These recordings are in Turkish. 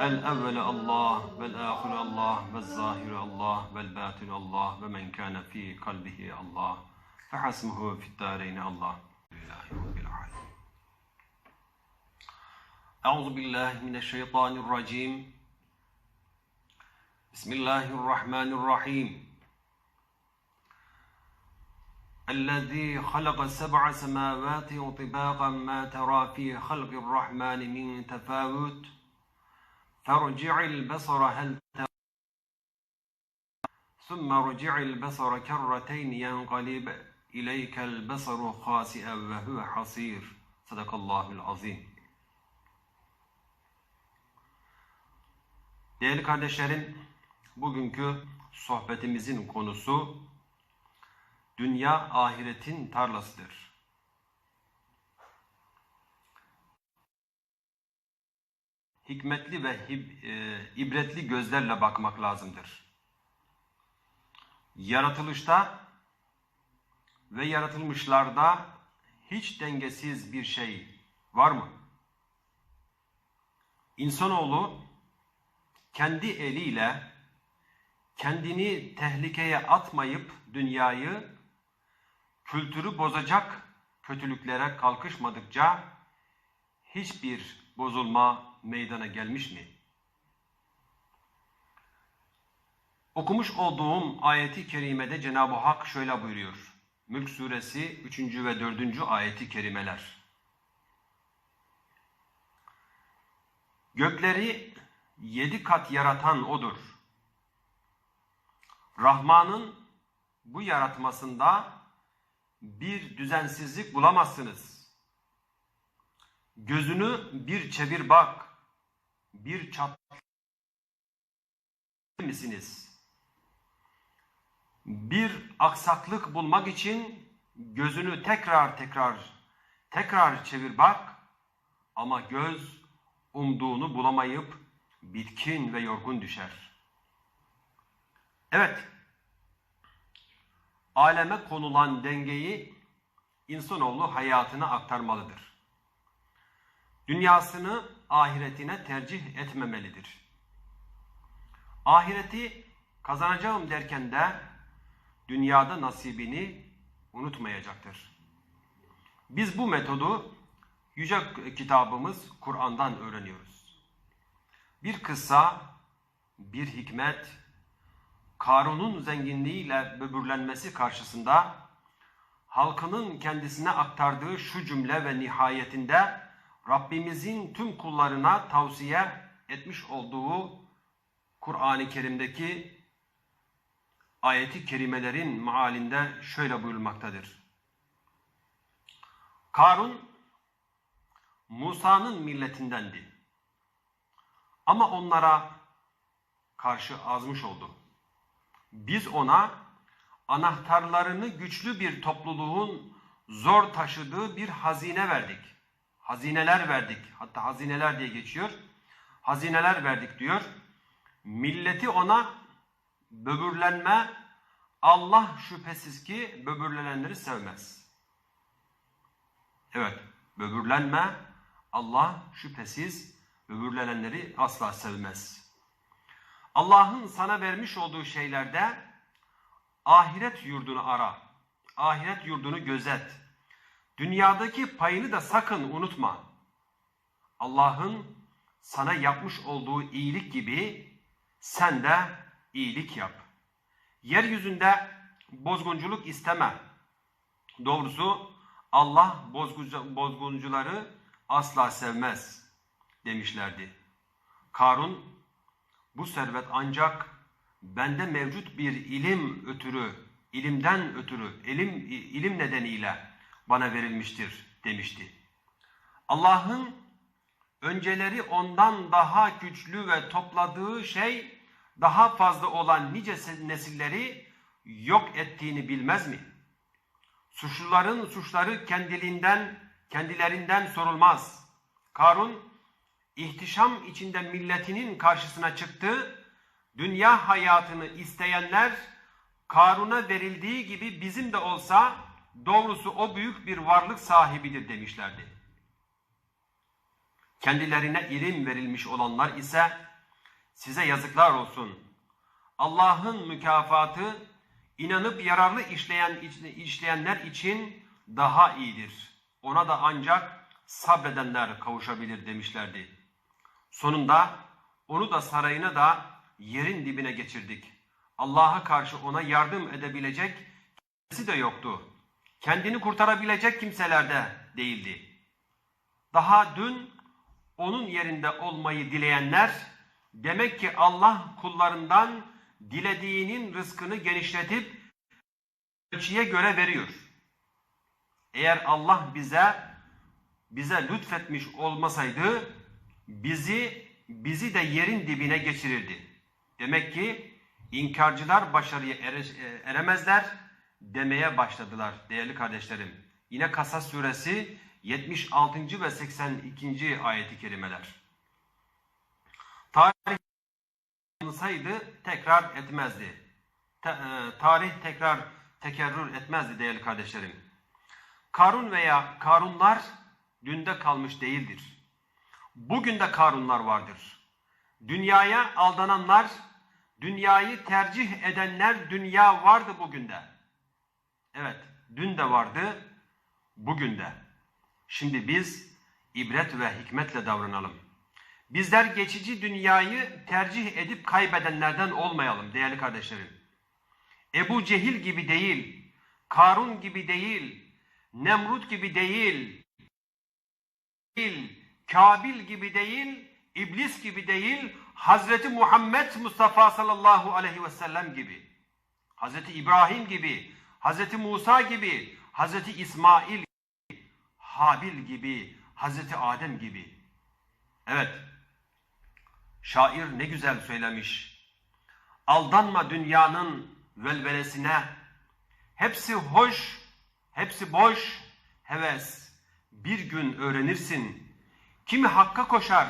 الأول الله والآخر الله والظاهر الله والباطن الله ومن كان في قلبه الله فحسمه في الدارين الله. أعوذ بالله من الشيطان الرجيم. بسم الله الرحمن الرحيم. الذي خلق سبع سماوات طباقا ما ترى في خلق الرحمن من تفاوت. فارجع البصر هل ترى ثم ارجع البصر كرتين ينقلب إليك البصر خاسئا وهو حصير صدق الله العظيم Değerli kardeşlerim, bugünkü sohbetimizin konusu dünya ahiretin tarlasıdır. Hikmetli ve e, ibretli gözlerle bakmak lazımdır. Yaratılışta ve yaratılmışlarda hiç dengesiz bir şey var mı? İnsanoğlu kendi eliyle kendini tehlikeye atmayıp dünyayı kültürü bozacak kötülüklere kalkışmadıkça hiçbir bozulma meydana gelmiş mi? Okumuş olduğum ayeti kerimede Cenab-ı Hak şöyle buyuruyor. Mülk suresi 3. ve 4. ayeti kerimeler. Gökleri yedi kat yaratan O'dur. Rahman'ın bu yaratmasında bir düzensizlik bulamazsınız. Gözünü bir çevir bak, bir çat misiniz? Bir aksaklık bulmak için gözünü tekrar tekrar tekrar çevir bak ama göz umduğunu bulamayıp bitkin ve yorgun düşer. Evet, aleme konulan dengeyi insanoğlu hayatına aktarmalıdır. Dünyasını ahiretine tercih etmemelidir. Ahireti kazanacağım derken de dünyada nasibini unutmayacaktır. Biz bu metodu yüce kitabımız Kur'an'dan öğreniyoruz. Bir kıssa, bir hikmet, Karun'un zenginliğiyle böbürlenmesi karşısında halkının kendisine aktardığı şu cümle ve nihayetinde Rabbimizin tüm kullarına tavsiye etmiş olduğu Kur'an-ı Kerim'deki ayeti kerimelerin mealinde şöyle buyurulmaktadır. Karun Musa'nın milletindendi. Ama onlara karşı azmış oldu. Biz ona anahtarlarını güçlü bir topluluğun zor taşıdığı bir hazine verdik. Hazineler verdik. Hatta hazineler diye geçiyor. Hazineler verdik diyor. Milleti ona böbürlenme Allah şüphesiz ki böbürlenenleri sevmez. Evet, böbürlenme Allah şüphesiz böbürlenenleri asla sevmez. Allah'ın sana vermiş olduğu şeylerde ahiret yurdunu ara. Ahiret yurdunu gözet. Dünyadaki payını da sakın unutma. Allah'ın sana yapmış olduğu iyilik gibi sen de iyilik yap. Yeryüzünde bozgunculuk isteme. Doğrusu Allah bozguncuları asla sevmez demişlerdi. Karun bu servet ancak bende mevcut bir ilim ötürü, ilimden ötürü, ilim, ilim nedeniyle bana verilmiştir demişti. Allah'ın önceleri ondan daha güçlü ve topladığı şey daha fazla olan nice nesilleri yok ettiğini bilmez mi? Suçluların suçları kendiliğinden, kendilerinden sorulmaz. Karun, ihtişam içinde milletinin karşısına çıktı. Dünya hayatını isteyenler, Karun'a verildiği gibi bizim de olsa doğrusu o büyük bir varlık sahibidir demişlerdi. Kendilerine ilim verilmiş olanlar ise size yazıklar olsun. Allah'ın mükafatı inanıp yararlı işleyen işleyenler için daha iyidir. Ona da ancak sabredenler kavuşabilir demişlerdi. Sonunda onu da sarayına da yerin dibine geçirdik. Allah'a karşı ona yardım edebilecek kimsesi de yoktu. Kendini kurtarabilecek kimseler de değildi. Daha dün onun yerinde olmayı dileyenler demek ki Allah kullarından dilediğinin rızkını genişletip ölçüye göre veriyor. Eğer Allah bize bize lütfetmiş olmasaydı bizi bizi de yerin dibine geçirirdi. Demek ki inkarcılar başarıya ere, eremezler demeye başladılar değerli kardeşlerim. Yine Kasas suresi 76. ve 82. ayeti kerimeler. Tarih saydı tekrar etmezdi. Te, e, tarih tekrar tekerrür etmezdi değerli kardeşlerim. Karun veya Karunlar dünde kalmış değildir. Bugün de Karunlar vardır. Dünyaya aldananlar, dünyayı tercih edenler dünya vardı bugün de. Evet, dün de vardı, bugün de. Şimdi biz ibret ve hikmetle davranalım. Bizler geçici dünyayı tercih edip kaybedenlerden olmayalım değerli kardeşlerim. Ebu Cehil gibi değil, Karun gibi değil, Nemrut gibi değil, değil, Kabil gibi değil, İblis gibi değil, Hazreti Muhammed Mustafa sallallahu aleyhi ve sellem gibi, Hazreti İbrahim gibi, Hazreti Musa gibi, Hazreti İsmail gibi, Habil gibi, Hazreti Adem gibi. Evet, şair ne güzel söylemiş. Aldanma dünyanın velvelesine, hepsi hoş, hepsi boş, heves. Bir gün öğrenirsin, kimi hakka koşar,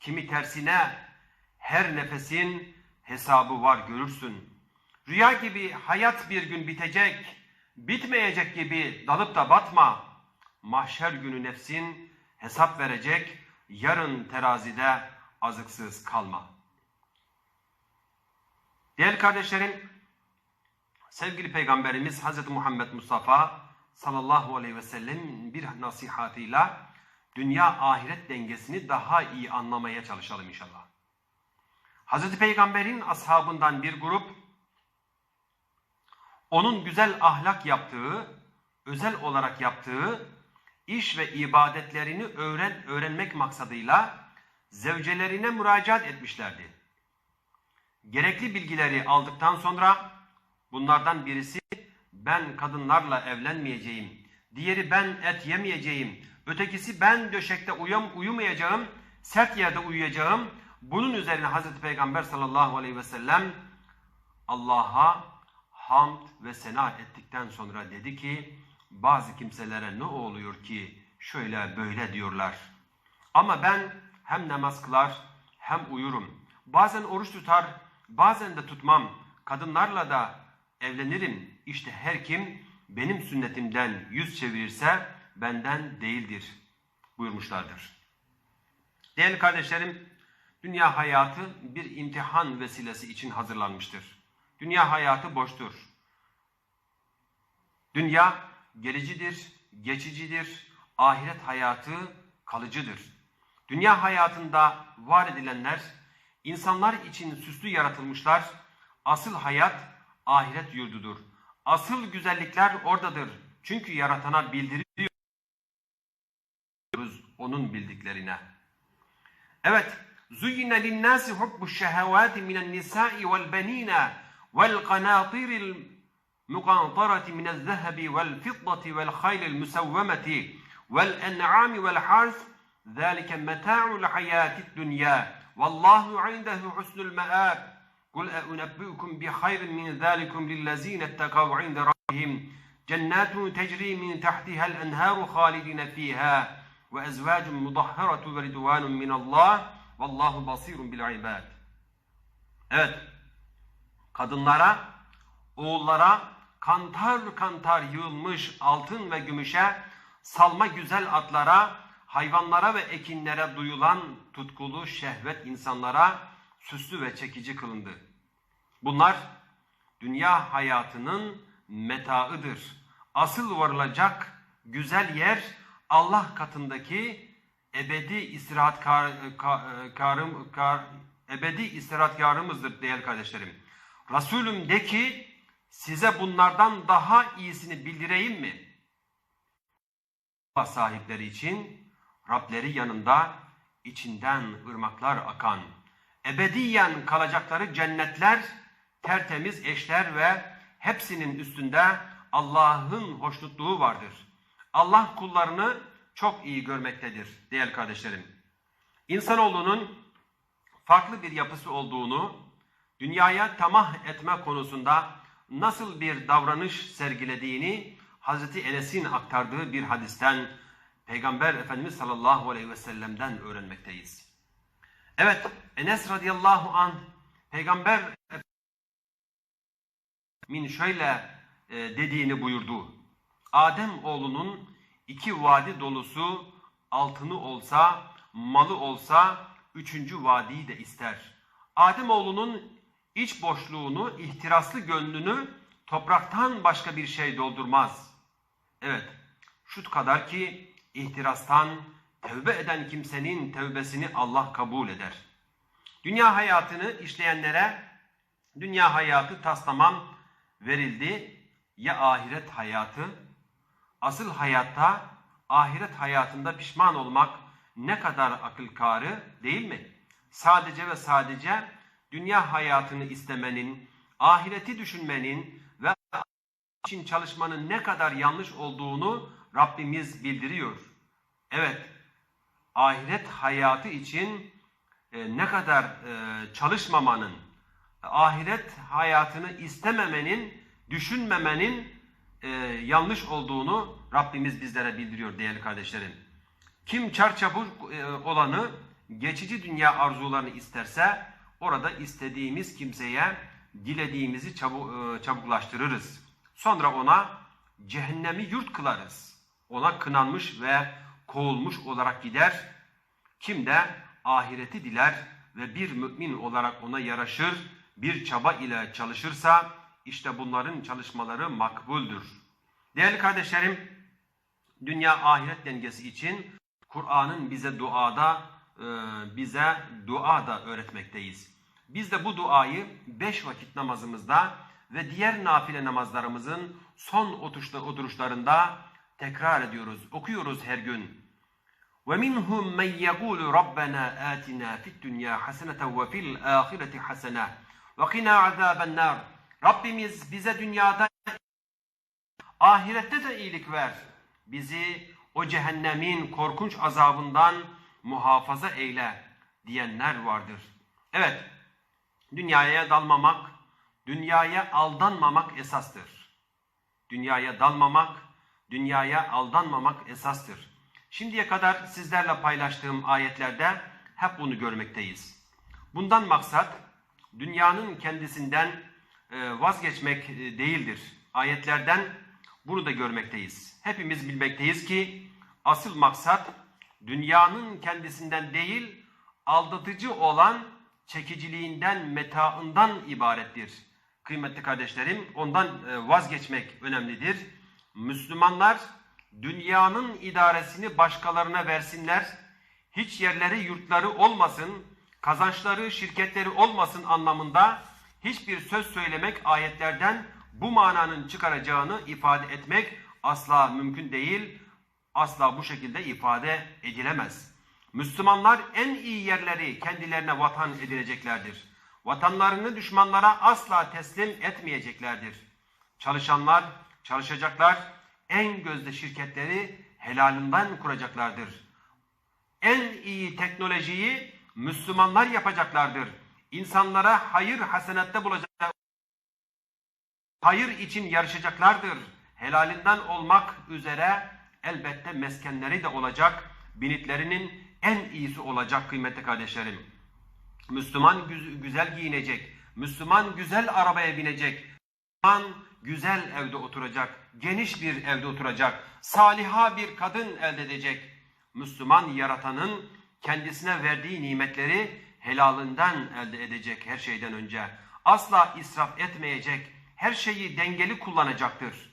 kimi tersine, her nefesin hesabı var görürsün. Rüya gibi hayat bir gün bitecek, bitmeyecek gibi dalıp da batma. Mahşer günü nefsin hesap verecek, yarın terazide azıksız kalma. Değerli kardeşlerim, sevgili Peygamberimiz Hz. Muhammed Mustafa sallallahu aleyhi ve sellem bir nasihatıyla dünya ahiret dengesini daha iyi anlamaya çalışalım inşallah. Hz. Peygamber'in ashabından bir grup onun güzel ahlak yaptığı, özel olarak yaptığı iş ve ibadetlerini öğren, öğrenmek maksadıyla zevcelerine müracaat etmişlerdi. Gerekli bilgileri aldıktan sonra bunlardan birisi ben kadınlarla evlenmeyeceğim, diğeri ben et yemeyeceğim, ötekisi ben döşekte uyum, uyumayacağım, sert yerde uyuyacağım. Bunun üzerine Hazreti Peygamber sallallahu aleyhi ve sellem Allah'a hamd ve sena ettikten sonra dedi ki bazı kimselere ne oluyor ki şöyle böyle diyorlar. Ama ben hem namaz kılar hem uyurum. Bazen oruç tutar, bazen de tutmam. Kadınlarla da evlenirim. İşte her kim benim sünnetimden yüz çevirirse benden değildir buyurmuşlardır. Değerli kardeşlerim, dünya hayatı bir imtihan vesilesi için hazırlanmıştır. Dünya hayatı boştur. Dünya gelicidir, geçicidir. Ahiret hayatı kalıcıdır. Dünya hayatında var edilenler insanlar için süslü yaratılmışlar. Asıl hayat ahiret yurdudur. Asıl güzellikler oradadır. Çünkü yaratana bildiriyoruz onun bildiklerine. Evet, züyyine linnâsi hubbu şehevâti minen nisâi vel benîne وَالْقَنَاطِرِ الْمُقَنطَرَةِ مِنَ الذَّهَبِ وَالْفِضَّةِ وَالْخَيْلِ الْمُسَوَّمَةِ وَالْأَنْعَامِ وَالْحَرْثِ ذَٰلِكَ مَتَاعُ الْحَيَاةِ الدُّنْيَا. وَاللّٰهُ عِنْدَهُ حُسْنُ الْمَآبِ. قُلْ أَنَبِّئُكُمْ بِخَيْرٍ مِنْ ذَٰلِكُمْ لِلَّذ۪ينَ اتَّقَوْا عِنْدَ رَبِّهِمْ. جَنَّاتٌ تَجْرِي مِنْ تَحْتِهَا الْأَنْهَارُ خَالِدِينَ ف۪يهَا. وَاَزْوَاجٌ مُضَحَّرَةٌ وَرِدْوَانٌ مِنَ اللّٰهِ. وَاللّٰهُ بَصِيرٌ بِالْعِبَادِ. Evet, kadınlara, oğullara kantar kantar yığılmış altın ve gümüşe, salma güzel atlara, hayvanlara ve ekinlere duyulan tutkulu şehvet insanlara süslü ve çekici kılındı. Bunlar dünya hayatının metaıdır. Asıl varılacak güzel yer Allah katındaki ebedi istirahat kar, kar, karım, kar, ebedi istirahatkarımızdır değerli kardeşlerim. Resulüm de ki size bunlardan daha iyisini bildireyim mi? Sahipleri için Rableri yanında içinden ırmaklar akan, ebediyen kalacakları cennetler, tertemiz eşler ve hepsinin üstünde Allah'ın hoşnutluğu vardır. Allah kullarını çok iyi görmektedir değerli kardeşlerim. İnsanoğlunun farklı bir yapısı olduğunu, dünyaya tamah etme konusunda nasıl bir davranış sergilediğini Hazreti Enes'in aktardığı bir hadisten Peygamber Efendimiz sallallahu aleyhi ve sellem'den öğrenmekteyiz. Evet, Enes radıyallahu an Peygamber min şöyle e, dediğini buyurdu. Adem oğlunun iki vadi dolusu altını olsa, malı olsa üçüncü vadiyi de ister. Adem oğlunun iç boşluğunu, ihtiraslı gönlünü topraktan başka bir şey doldurmaz. Evet, şu kadar ki ihtirastan tevbe eden kimsenin tevbesini Allah kabul eder. Dünya hayatını işleyenlere dünya hayatı taslamam verildi ya ahiret hayatı. Asıl hayatta ahiret hayatında pişman olmak ne kadar akıl kârı değil mi? Sadece ve sadece dünya hayatını istemenin, ahireti düşünmenin ve için çalışmanın ne kadar yanlış olduğunu Rabbimiz bildiriyor. Evet, ahiret hayatı için e, ne kadar e, çalışmamanın, ahiret hayatını istememenin, düşünmemenin e, yanlış olduğunu Rabbimiz bizlere bildiriyor değerli kardeşlerim. Kim çarçabuk olanı, geçici dünya arzularını isterse orada istediğimiz kimseye dilediğimizi çabuk, e, çabuklaştırırız. Sonra ona cehennemi yurt kılarız. Ona kınanmış ve kovulmuş olarak gider. Kim de ahireti diler ve bir mümin olarak ona yaraşır, bir çaba ile çalışırsa işte bunların çalışmaları makbuldür. Değerli kardeşlerim, dünya ahiret dengesi için Kur'an'ın bize duada bize dua da öğretmekteyiz. Biz de bu duayı beş vakit namazımızda ve diğer nafile namazlarımızın son oturuşlarında tekrar ediyoruz, okuyoruz her gün. وَمِنْهُمْ مَنْ يَقُولُ رَبَّنَا آتِنَا فِي الدُّنْيَا حَسَنَةً وَفِي الْآخِرَةِ حَسَنَةً وَقِنَا عَذَابَ النَّارِ Rabbimiz bize dünyada ahirette de iyilik ver. Bizi o cehennemin korkunç azabından muhafaza eyle diyenler vardır. Evet, dünyaya dalmamak, dünyaya aldanmamak esastır. Dünyaya dalmamak, dünyaya aldanmamak esastır. Şimdiye kadar sizlerle paylaştığım ayetlerde hep bunu görmekteyiz. Bundan maksat dünyanın kendisinden e, vazgeçmek e, değildir. Ayetlerden bunu da görmekteyiz. Hepimiz bilmekteyiz ki asıl maksat dünyanın kendisinden değil, aldatıcı olan çekiciliğinden, metaından ibarettir. Kıymetli kardeşlerim, ondan e, vazgeçmek önemlidir. Müslümanlar dünyanın idaresini başkalarına versinler, hiç yerleri yurtları olmasın, kazançları şirketleri olmasın anlamında hiçbir söz söylemek ayetlerden bu mananın çıkaracağını ifade etmek asla mümkün değil, asla bu şekilde ifade edilemez. Müslümanlar en iyi yerleri kendilerine vatan edineceklerdir. Vatanlarını düşmanlara asla teslim etmeyeceklerdir. Çalışanlar çalışacaklar, en gözde şirketleri helalinden kuracaklardır. En iyi teknolojiyi Müslümanlar yapacaklardır. İnsanlara hayır hasenette bulacak hayır için yarışacaklardır. Helalinden olmak üzere elbette meskenleri de olacak. Binitlerinin en iyisi olacak kıymetli kardeşlerim. Müslüman güz- güzel giyinecek. Müslüman güzel arabaya binecek. Müslüman güzel evde oturacak. Geniş bir evde oturacak. Saliha bir kadın elde edecek. Müslüman yaratanın kendisine verdiği nimetleri helalinden elde edecek her şeyden önce. Asla israf etmeyecek. Her şeyi dengeli kullanacaktır.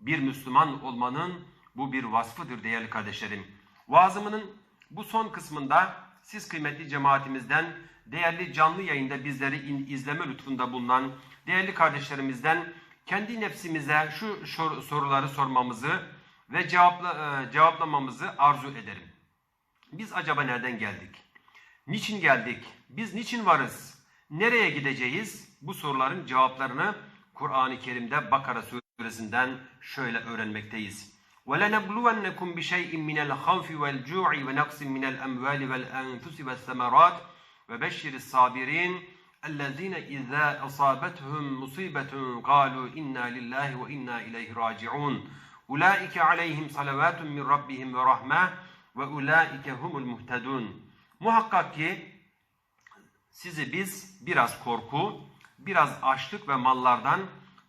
Bir Müslüman olmanın bu bir vasfıdır değerli kardeşlerim. Vaazımının bu son kısmında siz kıymetli cemaatimizden değerli canlı yayında bizleri izleme lütfunda bulunan değerli kardeşlerimizden kendi nefsimize şu soruları sormamızı ve cevapla, e, cevaplamamızı arzu ederim. Biz acaba nereden geldik? Niçin geldik? Biz niçin varız? Nereye gideceğiz? Bu soruların cevaplarını Kur'an-ı Kerim'de Bakara suresinden şöyle öğrenmekteyiz. وَلَنَبْلُوَنَّكُمْ بِشَيْءٍ مِنَ الْخَوْفِ وَالْجُوعِ وَنَقْصٍ مِنَ الْأَمْوَالِ وَالْأَنْفُسِ وَالثَّمَرَاتِ وَبَشِّرِ الصَّابِرِينَ الَّذِينَ إِذَا أَصَابَتْهُمْ مُصِيبَةٌ قَالُوا إِنَّا لِلَّهِ وَإِنَّا إِلَيْهِ رَاجِعُونَ أُولَٰئِكَ عَلَيْهِمْ صَلَوَاتٌ مِّن رَّبِّهِمْ وَرَحْمَةٌ وَأُولَٰئِكَ هُمُ الْمُهْتَدُونَ Muhakkak ki sizi biz biraz korku, biraz açlık ve mallardan,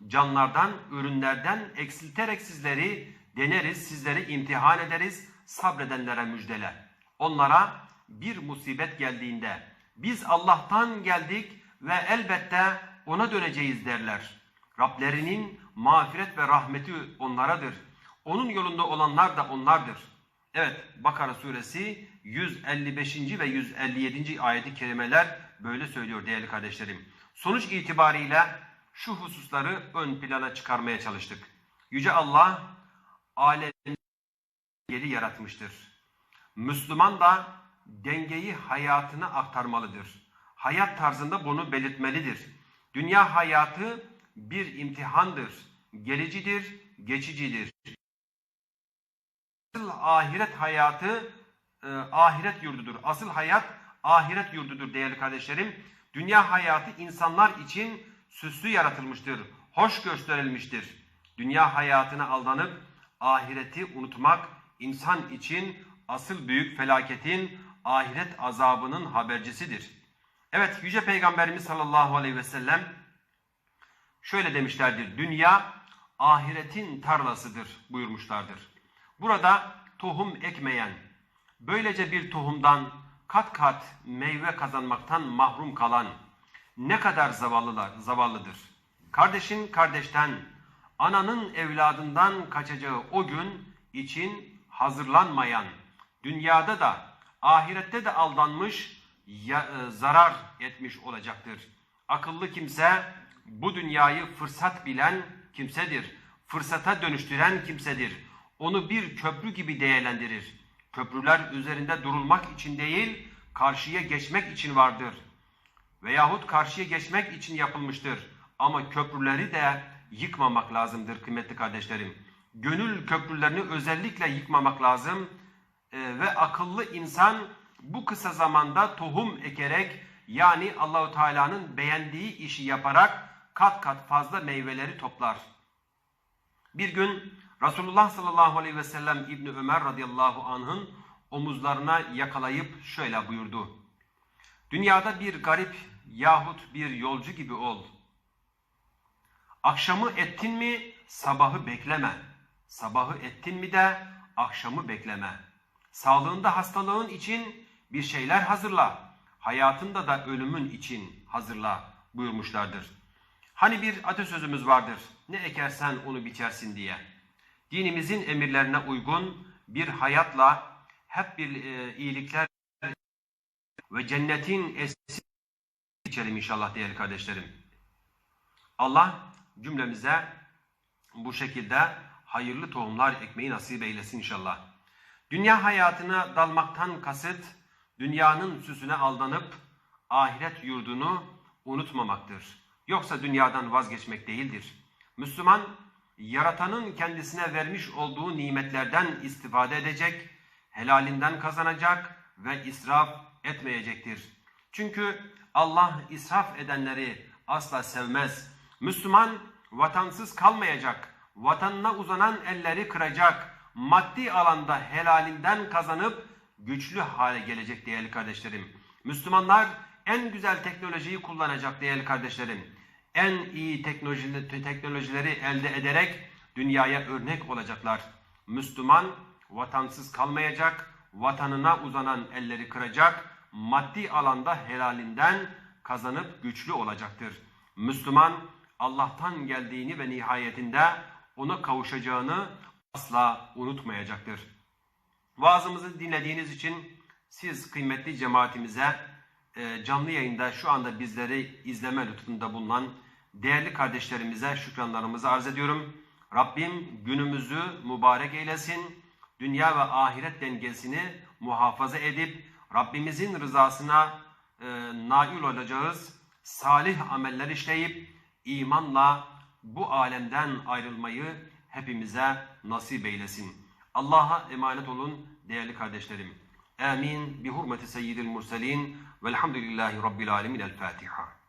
canlardan, ürünlerden eksilterek sizleri deneriz, sizleri imtihan ederiz, sabredenlere müjdele. Onlara bir musibet geldiğinde biz Allah'tan geldik ve elbette ona döneceğiz derler. Rablerinin mağfiret ve rahmeti onlaradır. Onun yolunda olanlar da onlardır. Evet Bakara suresi 155. ve 157. ayeti kerimeler böyle söylüyor değerli kardeşlerim. Sonuç itibariyle şu hususları ön plana çıkarmaya çalıştık. Yüce Allah alemi geri yaratmıştır. Müslüman da dengeyi hayatına aktarmalıdır. Hayat tarzında bunu belirtmelidir. Dünya hayatı bir imtihandır. Gelicidir, geçicidir. Asıl ahiret hayatı e, ahiret yurdudur. Asıl hayat ahiret yurdudur değerli kardeşlerim. Dünya hayatı insanlar için süslü yaratılmıştır. Hoş gösterilmiştir. Dünya hayatına aldanıp ahireti unutmak insan için asıl büyük felaketin ahiret azabının habercisidir. Evet Yüce Peygamberimiz sallallahu aleyhi ve sellem şöyle demişlerdir. Dünya ahiretin tarlasıdır buyurmuşlardır. Burada tohum ekmeyen, böylece bir tohumdan kat kat meyve kazanmaktan mahrum kalan ne kadar zavallılar, zavallıdır. Kardeşin kardeşten, ananın evladından kaçacağı o gün için hazırlanmayan, dünyada da ahirette de aldanmış, ya- e, zarar etmiş olacaktır. Akıllı kimse bu dünyayı fırsat bilen kimsedir. Fırsata dönüştüren kimsedir. Onu bir köprü gibi değerlendirir. Köprüler üzerinde durulmak için değil, karşıya geçmek için vardır. Veyahut karşıya geçmek için yapılmıştır. Ama köprüleri de yıkmamak lazımdır kıymetli kardeşlerim. Gönül köprülerini özellikle yıkmamak lazım. Ee, ve akıllı insan bu kısa zamanda tohum ekerek yani Allahu Teala'nın beğendiği işi yaparak kat kat fazla meyveleri toplar. Bir gün Resulullah sallallahu aleyhi ve sellem İbni Ömer radıyallahu anh'ın omuzlarına yakalayıp şöyle buyurdu. Dünyada bir garip yahut bir yolcu gibi ol. Akşamı ettin mi sabahı bekleme. Sabahı ettin mi de akşamı bekleme. Sağlığında hastalığın için bir şeyler hazırla. Hayatında da ölümün için hazırla buyurmuşlardır. Hani bir atasözümüz vardır. Ne ekersen onu biçersin diye. Dinimizin emirlerine uygun bir hayatla hep bir e, iyilikler ve cennetin esiri içelim inşallah değerli kardeşlerim. Allah cümlemize bu şekilde hayırlı tohumlar ekmeği nasip eylesin inşallah. Dünya hayatına dalmaktan kasıt, dünyanın süsüne aldanıp ahiret yurdunu unutmamaktır. Yoksa dünyadan vazgeçmek değildir. Müslüman, yaratanın kendisine vermiş olduğu nimetlerden istifade edecek, helalinden kazanacak ve israf etmeyecektir. Çünkü Allah israf edenleri asla sevmez. Müslüman vatansız kalmayacak, vatanına uzanan elleri kıracak, maddi alanda helalinden kazanıp güçlü hale gelecek değerli kardeşlerim. Müslümanlar en güzel teknolojiyi kullanacak değerli kardeşlerim. En iyi teknolojileri, elde ederek dünyaya örnek olacaklar. Müslüman vatansız kalmayacak, vatanına uzanan elleri kıracak, maddi alanda helalinden kazanıp güçlü olacaktır. Müslüman Allah'tan geldiğini ve nihayetinde ona kavuşacağını asla unutmayacaktır. Vaazımızı dinlediğiniz için siz kıymetli cemaatimize e, canlı yayında şu anda bizleri izleme lütfunda bulunan değerli kardeşlerimize şükranlarımızı arz ediyorum. Rabbim günümüzü mübarek eylesin. Dünya ve ahiret dengesini muhafaza edip Rabbimizin rızasına e, nail olacağız. Salih ameller işleyip imanla bu alemden ayrılmayı hepimize nasip eylesin. Allah'a emanet olun değerli kardeşlerim. Amin. Bi hurmeti seyyidil murselin velhamdülillahi rabbil alemin. El Fatiha.